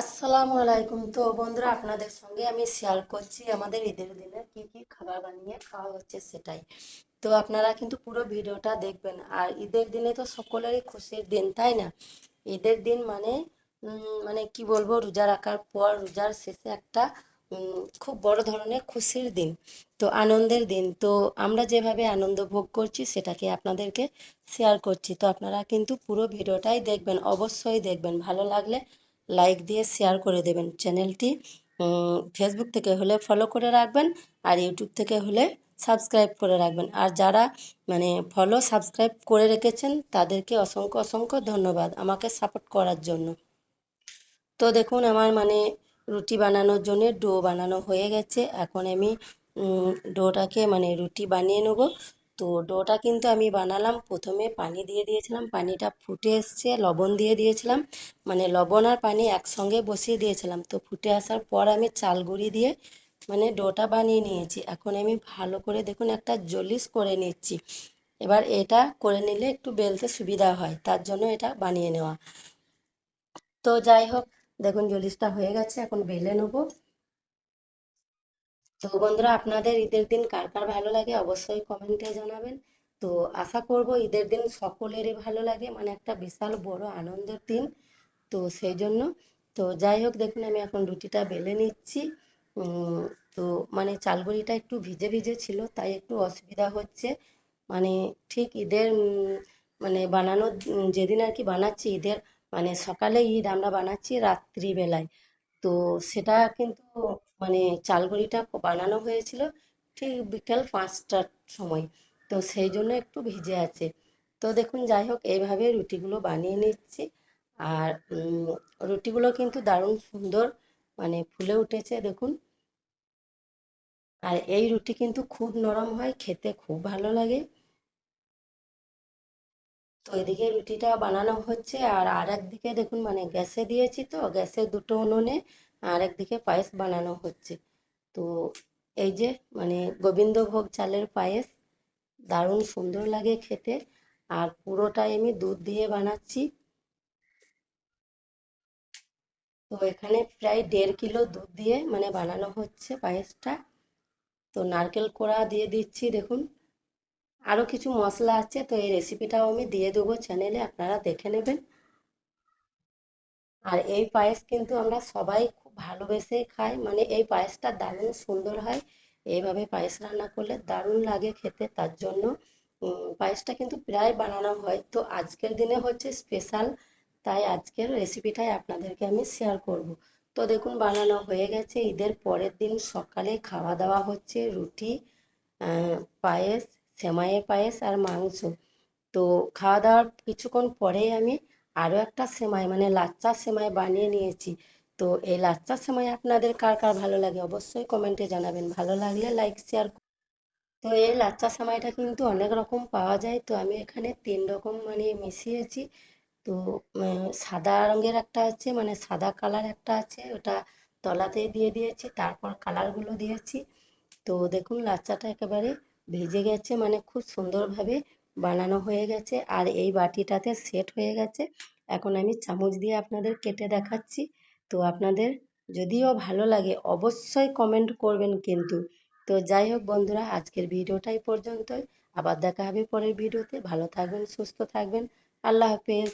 আসসালামু আলাইকুম। তো বন্ধুরা, আপনাদের সঙ্গে আমি শেয়ার করছি আমাদের ঈদের দিনে কি কি খাবার বানিয়ে খাওয়া হচ্ছে সেটাই। তো আপনারা কিন্তু পুরো ভিডিওটা দেখবেন। আর ঈদের দিনে তো সকলেরই খুশির দিন, তাই না? ঈদের দিন মানে মানে কি বলব, রোজা রাখার পর, রোজার শেষে একটা খুব বড় ধরনের খুশির দিন, তো আনন্দের দিন। তো আমরা যেভাবে আনন্দ ভোগ করছি, সেটাকে আপনাদেরকে শেয়ার করছি। তো আপনারা কিন্তু পুরো ভিডিওটাই দেখবেন, অবশ্যই দেখবেন। ভালো লাগলে লাইক দিয়ে শেয়ার করে দেবেন। চ্যানেলটি ফেসবুক থেকে হলে ফলো করে রাখবেন আর ইউটিউব থেকে হলে সাবস্ক্রাইব করে রাখবেন। আর যারা মানে ফলো সাবস্ক্রাইব করে রেখেছেন, তাদেরকে অসংখ্য অসংখ্য ধন্যবাদ আমাকে সাপোর্ট করার জন্য। তো দেখুন, আমার মানে রুটি বানানোর জন্য ডো বানানো হয়ে গেছে। এখন আমি ডোটাকে মানে রুটি বানিয়ে নেব। তো ডোটা কিন্তু আমি বানালাম। প্রথমে পানি দিয়ে দিয়েছিলাম, পানিটা ফুটে এসছে, লবণ দিয়ে দিয়েছিলাম। মানে লবণ আর পানি একসঙ্গে বসিয়ে দিয়েছিলাম। তো ফুটে আসার পর আমি চাল গুঁড়ি দিয়ে মানে ডোটা বানিয়ে নিয়েছি। এখন আমি ভালো করে দেখুন একটা জলিস করে নিচ্ছি। এবার এটা করে নিলে একটু বেলতে সুবিধা হয়, তার জন্য এটা বানিয়ে নেওয়া। তো যাই হোক, দেখুন জলিসটা হয়ে গেছে, এখন বেলে নেব। তো বন্ধুরা আপনাদের ঈদের দিন কার কার ভালো লাগে অবশ্যই কমেন্টে জানাবেন। তো আশা করব ঈদের দিন সকলেরই ভালো লাগে মানে একটা বিশাল বড় আনন্দের দিন। তো সেই জন্য তো যাই হোক দেখুন আমি এখন রুটিটা বেলে নিচ্ছি। তো মানে চালগুড়িটা একটু ভিজে ভিজে ছিল তাই একটু অসুবিধা হচ্ছে। মানে ঠিক ঈদের মানে বানানোর উম, যেদিন আর কি বানাচ্ছি ঈদের মানে সকালে ঈদ আমরা বানাচ্ছি রাত্রিবেলায়। তো সেটা কিন্তু মানে চালগুড়িটা বানানো হয়েছিল ঠিক বিকেল পাঁচটার সময়। তো সেই জন্য একটু ভিজে আছে। তো দেখুন, যাই হোক এইভাবে রুটিগুলো বানিয়ে নিচ্ছি। আর রুটিগুলো কিন্তু দারুণ সুন্দর মানে ফুলে উঠেছে, দেখুন। আর এই রুটি কিন্তু খুব নরম হয়, খেতে খুব ভালো লাগে। তো এদিকে রুটিটা বানানো হচ্ছে। আর আর একদিকে দেখুন মানে গ্যাসে দিয়েছি তো গ্যাসের দুটো উনুনে আর একদিকে পায়েস বানানো হচ্ছে। তো এই যে মানে গোবিন্দভোগ চালের পায়েস, দারুণ সুন্দর লাগে খেতে। আর পুরোটাই আমি দুধ দিয়ে বানাচ্ছি। তো এখানে প্রায় দেড় কিলো দুধ দিয়ে মানে বানানো হচ্ছে পায়েসটা। তো নারকেল কোড়া দিয়ে দিচ্ছি, দেখুন। আরও কিছু মশলা আছে, তো এই রেসিপিটাও আমি দিয়ে দেবো চ্যানেলে আপনারা দেখে নেবেন। আর এই পায়েস কিন্তু আমরা সবাই ভালোবেসে খাই মানে এই পায়েসটা দারুণ সুন্দর হয়। এইভাবে পায়েস রান্না করলে দারুণ লাগে খেতে। তার জন্য পায়েসটা কিন্তু প্রায় বানানো হয়। তো আজকের দিনে হচ্ছে স্পেশাল তাই আজকের রেসিপিটাই আপনাদেরকে আমি শেয়ার করব। তো দেখুন, বানানো হয়ে গেছে। ঈদের পরের দিন সকালে খাওয়া দাওয়া হচ্ছে। রুটি পায়েস, সেমাইয়ের পায়েস আর মাংস। তো খাওয়া দাওয়ার কিছুক্ষণ পরেই আমি আরও একটা সেমাই মানে লাচ্চা সেমাই বানিয়ে নিয়েছি। তো এই লাচ্চা সময় আপনাদের কার কার ভালো লাগে অবশ্যই কমেন্টে জানাবেন। ভালো লাগলে লাইক শেয়ার তো এই লাচ্চা সেমাইটা কিন্তু অনেক রকম পাওয়া যায়। তো আমি এখানে তিন রকম মানে মিশিয়েছি। তো সাদা রঙের একটা আছে মানে সাদা কালার একটা আছে, ওটা তলাতে দিয়ে দিয়েছি, তারপর কালারগুলো দিয়েছি। তো দেখুন লাচ্চাটা একেবারে ভেজে গেছে মানে খুব সুন্দরভাবে বানানো হয়ে গেছে, আর এই বাটিটাতে সেট হয়ে গেছে। এখন আমি চামচ দিয়ে আপনাদের কেটে দেখাচ্ছি। তো আপনাদের যদিও ভালো লাগে, অবশ্যই কমেন্ট করবেন কিন্তু। তো যাই হোক বন্ধুরা, আজকের ভিডিওটাই পর্যন্তই। আবার দেখা হবে পরের ভিডিওতে। ভালো থাকবেন, সুস্থ থাকবেন। আল্লাহ হাফেজ।